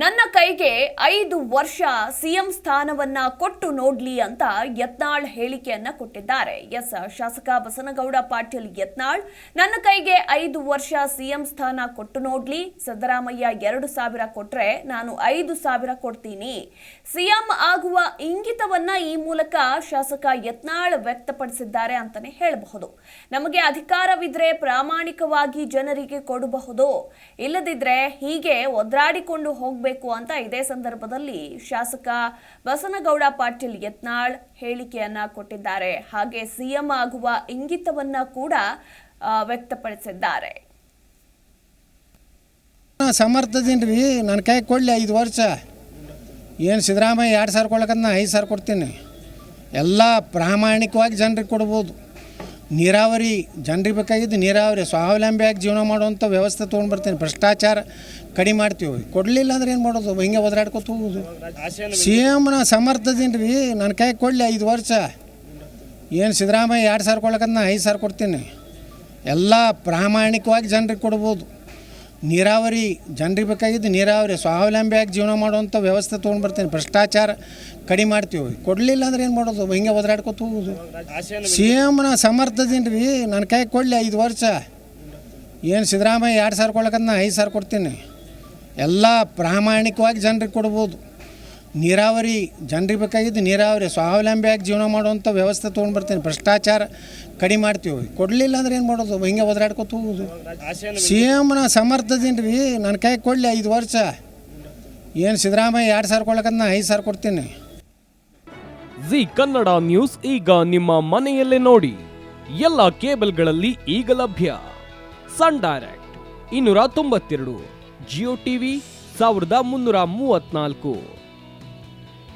ನನ್ನ ಕೈಗೆ ಐದು ವರ್ಷ ಸಿಎಂ ಸ್ಥಾನವನ್ನ ಕೊಟ್ಟು ನೋಡ್ಲಿ ಅಂತ ಯತ್ನಾಳ್ ಹೇಳಿಕೆಯನ್ನ ಕೊಟ್ಟಿದ್ದಾರೆ. ಎಸ್, ಶಾಸಕ ಬಸನಗೌಡ ಪಾಟೀಲ್ ಯತ್ನಾಳ್, ನನ್ನ ಕೈಗೆ ಐದು ವರ್ಷ ಸಿಎಂ ಸ್ಥಾನ ಕೊಟ್ಟು ನೋಡ್ಲಿ. ಸಿದ್ದರಾಮಯ್ಯ ಎರಡು ಸಾವಿರ ಕೊಟ್ರೆ ನಾನು ಐದು ಸಾವಿರ ಕೊಡ್ತೀನಿ. ಸಿಎಂ ಆಗುವ ಇಂಗಿತವನ್ನ ಈ ಮೂಲಕ ಶಾಸಕ ಯತ್ನಾಳ್ ವ್ಯಕ್ತಪಡಿಸಿದ್ದಾರೆ ಅಂತಾನೆ ಹೇಳಬಹುದು. ನಮಗೆ ಅಧಿಕಾರವಿದ್ರೆ ಪ್ರಾಮಾಣಿಕವಾಗಿ ಜನರಿಗೆ ಕೊಡಬಹುದು. ಇಲ್ಲದಿದ್ರೆ ಹೀಗೆ ಒದ್ರಾಡಿಕೊಂಡು ಹೋಗಬೇಕು ಅಂತ ಇದೇ ಸಂದರ್ಭದಲ್ಲಿ ಶಾಸಕ ಬಸನಗೌಡ ಪಾಟೀಲ್ ಯತ್ನಾಳ್ ಹೇಳಿಕೆಯನ್ನ ಕೊಟ್ಟಿದ್ದಾರೆ. ಹಾಗೆ ಸಿಎಂ ಆಗುವ ಇಂಗಿತವನ್ನ ಕೂಡ ವ್ಯಕ್ತಪಡಿಸಿದ್ದಾರೆ. ಸಮರ್ಥದೀನಿ ರೀ ನನ್ನ ಕೈ ಕೊಡಲಿ ಐದು ವರ್ಷ. ಏನು ಸಿದ್ದರಾಮಯ್ಯ ಎರಡು ಸಾವಿರ ಕೊಡ್ಲಕ್ಕ ನಾ ಐದು ಸಾವಿರ ಕೊಡ್ತೀನಿ. ಎಲ್ಲ ಪ್ರಾಮಾಣಿಕವಾಗಿ ಜನರಿಗೆ ಕೊಡ್ಬೋದು. ನೀರಾವರಿ, ಜನರಿಗೆ ಬೇಕಾಗಿದ್ದು ನೀರಾವರಿ ಸ್ವಾವಲಂಬಿಯಾಗಿ ಜೀವನ ಮಾಡುವಂಥ ವ್ಯವಸ್ಥೆ ತೊಗೊಂಡು ಬರ್ತೀನಿ. ಭ್ರಷ್ಟಾಚಾರ ಕಡಿಮೆ ಮಾಡ್ತೀವಿ. ಕೊಡಲಿಲ್ಲ ಅಂದ್ರೆ ಏನು ಮಾಡೋದು? ಹಿಂಗೆ ಒದರಾಡ್ಕೊತ ಹೋಗೋದು. ಸಿ ಎಮ್ನ ಸಮರ್ಥದೀನಿ ರೀ ನನ್ನ ಕೈ ಕೊಡಲಿ ಐದು ವರ್ಷ. ಏನು ಸಿದ್ದರಾಮಯ್ಯ ಎರಡು ಸಾವಿರ ಕೊಡ್ಲಕ್ಕ ನಾ ಐದು ಸಾವಿರ ಕೊಡ್ತೀನಿ. ಎಲ್ಲ ಪ್ರಾಮಾಣಿಕವಾಗಿ ಜನರಿಗೆ ಕೊಡ್ಬೋದು. ನೀರಾವರಿ, ಜನರಿಗೆ ಬೇಕಾಗಿದ್ದು ನೀರಾವರಿ ಸ್ವಾವಲಂಬಿಯಾಗಿ ಜೀವನ ಮಾಡುವಂಥ ವ್ಯವಸ್ಥೆ ತೊಗೊಂಡು ಬರ್ತೀನಿ. ಭ್ರಷ್ಟಾಚಾರ ಕಡಿಮೆ ಮಾಡ್ತೀವಿ. ಕೊಡಲಿಲ್ಲ ಅಂದ್ರೆ ಏನು ಮಾಡೋದು? ಹಿಂಗೆ ಒದರಾಡ್ಕೊತ ಹೋಗೋದು. ಸಿ ಎಮ್ನ ಸಮರ್ಥದೀನಿ ರೀ ನನ್ನ ಕೈ ಕೊಡಲಿ ಐದು ವರ್ಷ. ಏನು ಸಿದ್ದರಾಮಯ್ಯ ಎರಡು ಸಾವಿರ ಕೊಡ್ಲಕ್ಕ ನಾ ಐದು ಸಾವಿರ ಕೊಡ್ತೀನಿ. ಎಲ್ಲ ಪ್ರಾಮಾಣಿಕವಾಗಿ ಜನರಿಗೆ ಕೊಡ್ಬೋದು. ನೀರಾವರಿ, ಜನರಿಗೆ ಬೇಕಾಗಿದ್ದು ನೀರಾವರಿ, ಸ್ವಾವಲಂಬಿಯಾಗಿ ಜೀವನ ಮಾಡುವಂಥ ವ್ಯವಸ್ಥೆ ತೊಗೊಂಡು ಬರ್ತೀನಿ. ಭ್ರಷ್ಟಾಚಾರ ಕಡಿಮೆ ಮಾಡ್ತೀವಿ. ಕೊಡಲಿಲ್ಲ ಅಂದ್ರೆ ಏನು ಮಾಡೋದು? ಹಿಂಗೆ ಒದರಾಡ್ಕೊತ ಹೋಗೋದು. ಸಿ ಎಮ್ನ ಸಮರ್ಥದೀನಿ ರೀ ನನ್ನ ಕೈ ಕೊಡಲಿ ಐದು ವರ್ಷ. ಏನು ಸಿದ್ದರಾಮಯ್ಯ ಎರಡು ಸಾವಿರ ಕೊಡ್ಲಕ್ಕ ನಾನು ಐದು ಸಾವಿರ ಕೊಡ್ತೀನಿ. ಜಿ ಕನ್ನಡ ನ್ಯೂಸ್ ಈಗ ನಿಮ್ಮ ಮನೆಯಲ್ಲೇ ನೋಡಿ. ಎಲ್ಲ ಕೇಬಲ್ಗಳಲ್ಲಿ ಈಗ ಲಭ್ಯ. ಸನ್ ಡೈರೆಕ್ಟ್, ಇನ್ನೂರ ತೊಂಬತ್ತೆರಡು, ಜಿಯೋ ಟಿವಿ, ಸಾವಿರದ ಮುನ್ನೂರ ಮೂವತ್ನಾಲ್ಕು